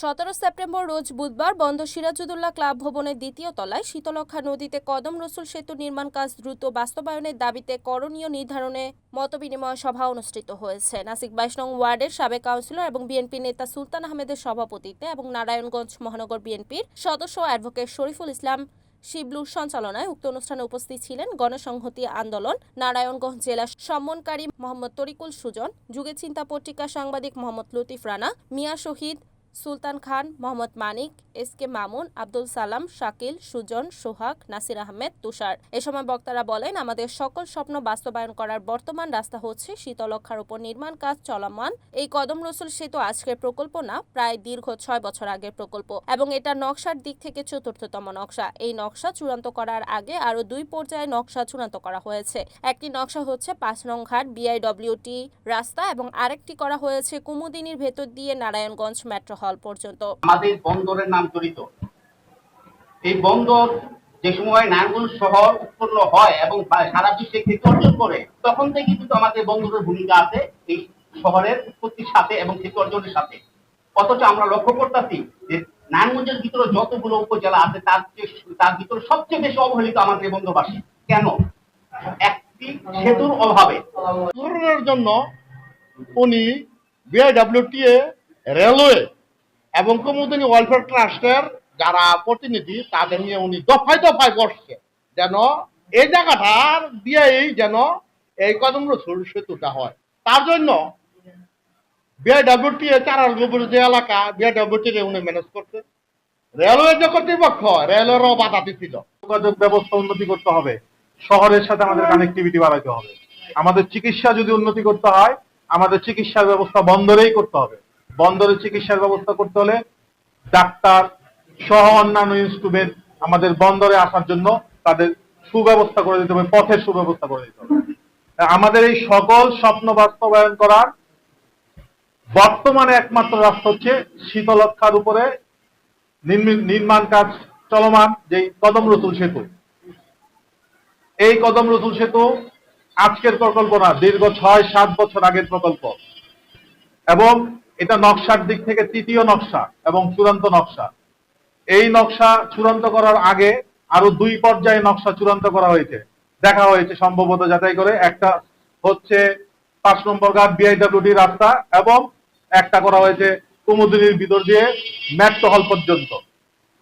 সতেরো সেপ্টেম্বর রোজ বুধবার বন্ধ সিরাজুদ্দৌলা ক্লাব ভবনের দ্বিতীয় তলায় শীতলক্ষা নদীতে কদম রসুল সেতু নির্মাণ কাজ দ্রুত বাস্তবায়নের দাবিতে করণীয় নির্ধারণে মতবিনিময় সভা অনুষ্ঠিত হয়েছে। নাসিক বাইশ নং ওয়ার্ডের সাবেক কাউন্সিলর এবং বিএনপি নেতা সুলতান আহমেদের সভাপতিত্বে এবং নারায়ণগঞ্জ মহানগর বিএনপির সদস্য অ্যাডভোকেট শরীফুল ইসলাম শিবলুর সঞ্চালনায় উক্ত অনুষ্ঠানে উপস্থিত ছিলেন গণসংহতি আন্দোলন, নারায়ণগঞ্জ জেলা সম্মনকারী মোহাম্মদ তরিকুল সুজন যুগে চিন্তা পত্রিকা সাংবাদিক মোহাম্মদ লতিফ রানা, মিয়া শহীদ সুলতান খান, মোহাম্মদ মানিক, এস কে মামুন, আব্দুল সালাম, শাকিল, সুজন, সোহাগ, নাসির আহমেদ, তুষার। এ সময় বক্তারা বলেন, আমাদের সকল স্বপ্ন বাস্তবায়ন করার বর্তমান রাস্তা হচ্ছে শীতলক্ষার উপর নির্মাণ কাজ চলমান। এই কদম রসুল সেতু আজকের প্রকল্প না, প্রায় দীর্ঘ ছয় বছর আগের প্রকল্প এবং এটা নকশার দিক থেকে চতুর্থতম নকশা। এই নকশা চূড়ান্ত করার আগে আরও দুই পর্যায়ে নকশা চূড়ান্ত করা হয়েছে। একটি নকশা হচ্ছে পাঁচ নং ঘাট বিআইডব্লিউটি রাস্তা এবং আরেকটি করা হয়েছে কুমুদিনীর ভেতর দিয়ে নারায়ণগঞ্জ মেট্রো হল পর্যন্ত। আমাদের বন্দরের নাম জড়িত। এই বন্দর যে সময় নারায়ণগঞ্জ শহর উৎপন্ন হয় এবং সারা বিশ্বে খ্যাতি অর্জন করে, তখন থেকে কিন্তু আমাদের বন্দরের ভূমিকা আছে এই শহরের উৎপত্তির সাথে এবং খ্যাতি অর্জনের সাথে। অথচ আমরা লক্ষ্য করতেছি যে নারায়ণগঞ্জের ভিতরে যতগুলো উপজেলা আছে, তার তার ভিতরে সবচেয়ে বেশি অবহেলিত আমাদের বন্দরবাসী। কেন? একটি সেতুর অভাবে। পূরণের জন্য উনি বিআইডব্লিউটিএ রেলওয়ে এবং কুমুদিনী ওয়েলফেয়ার ট্রাস্টের যারা প্রতিনিধি, তাদের নিয়ে উনি দফায় দফায় বসছে, যেন এই জায়গাটার দিয়েই যেন এই কদম রসুল সেতুটা হয়। তার জন্য বিআইডব্লিউটিএ চারার গোবর যে এলাকা বিআইডব্লিউটি উনি ম্যানেজ করছে। রেলওয়ে যে কর্তৃপক্ষ রেলেরও বাধা দিছিল। যোগাযোগ ব্যবস্থা উন্নতি করতে হবে। শহরের সাথে আমাদের কানেক্টিভিটি বাড়াতে হবে। আমাদের চিকিৎসা যদি উন্নতি করতে হয়, আমাদের চিকিৎসা ব্যবস্থা বন্দরেই করতে হবে। বন্দরে চিকিৎসার ব্যবস্থা করতে হলে ডাক্তার সহ অন্যান্য ইনস্ট্রুমেন্ট আমাদের বন্দরে আসার জন্য তাদের সুব্যবস্থা করে দিতে হবে, পথের সুব্যবস্থা করে দিতে হবে। আমাদের এই সকল স্বপ্ন বাস্তবায়ন করার বর্তমানে একমাত্র রাস্তা হচ্ছে শীতলক্ষার উপরে নির্মি- নির্মাণ কাজ চলমান যে কদম রসুল সেতু। এই কদম রসুল সেতু আজকের প্রকল্প না, দীর্ঘ ছয় সাত বছর আগের প্রকল্প। এবং এটা নকশার দিক থেকে তৃতীয় নকশা এবং চূড়ান্ত নকশা। এই নকশা চূড়ান্ত করার আগে আরও দুই পর্যায়ে নকশা চূড়ান্ত করা হয়েছে। দেখা হয়েছে সম্ভবত যাচাই করে। একটা হচ্ছে পাঁচ নম্বর ঘাট বিআইডব্লিউডি রাস্তা এবং একটা করা হয়েছে কুমুদিনীর ভিতর দিয়ে মেট্রো হল পর্যন্ত।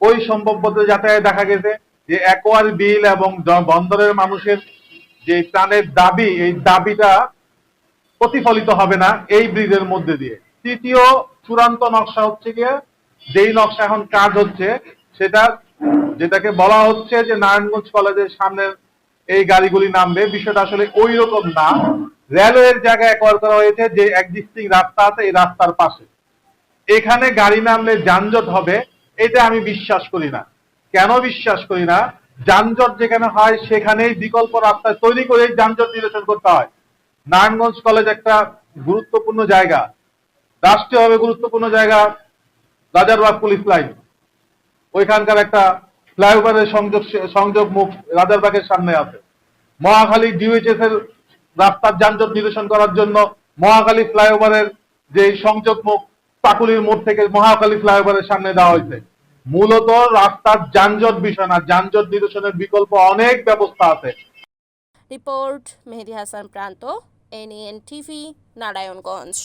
ওই সম্ভবত যাতায়াতে দেখা গেছে যে একোয়ার বিল এবং বন্দরের মানুষের যে প্রাণের দাবি, এই দাবিটা প্রতিফলিত হবে না এই ব্রিজের মধ্যে দিয়ে। তৃতীয় চূড়ান্ত নকশা হচ্ছে গিয়ে, যেই নকশা এখন কাজ হচ্ছে, সেটা যেটাকে বলা হচ্ছে যে নারায়ণগঞ্জ কলেজের সামনে এই গাড়িগুলি নামবে। বিষয়টা আসলে ওই রকম না। রেলওয়ের জায়গায় একবার করা হয়েছে যে এক্সিস্টিং রাস্তা আছে, এই রাস্তার পাশে। এখানে গাড়ি নামলে যানজট হবে, এটা আমি বিশ্বাস করি না। কেন বিশ্বাস করি না? যানজট যেখানে হয়, সেখানেই বিকল্প রাস্তা তৈরি করে যানজট নিরসন করতে হয়। নারায়ণগঞ্জ কলেজ একটা গুরুত্বপূর্ণ জায়গা। রাষ্ট্রীয়ভাবে গুরুত্বপূর্ণ জায়গা রাজারবাগ পুলিশ লাইন। ওইখানকার একটা ফ্লাইওভারের সংযোগ সংযোগ মুখ রাজারবাগের সামনে আছে। মহাখালী ডিউএইচএস এর রাস্তার যানজট নিরসন করার জন্য মহাখালী ফ্লাইওভারের যে সংযোগ মুখ, পাকুলির মোড় থেকে মহাখালী ফ্লাইওভারের সামনে দেওয়া হয়েছে। মূলত রাস্তার যানজট বিষয় না, যানজট নিরসনের বিকল্প অনেক ব্যবস্থা আছে। রিপোর্ট মেহেদি হাসান প্রান্ত, এনএন টিভি, নারায়ণগঞ্জ।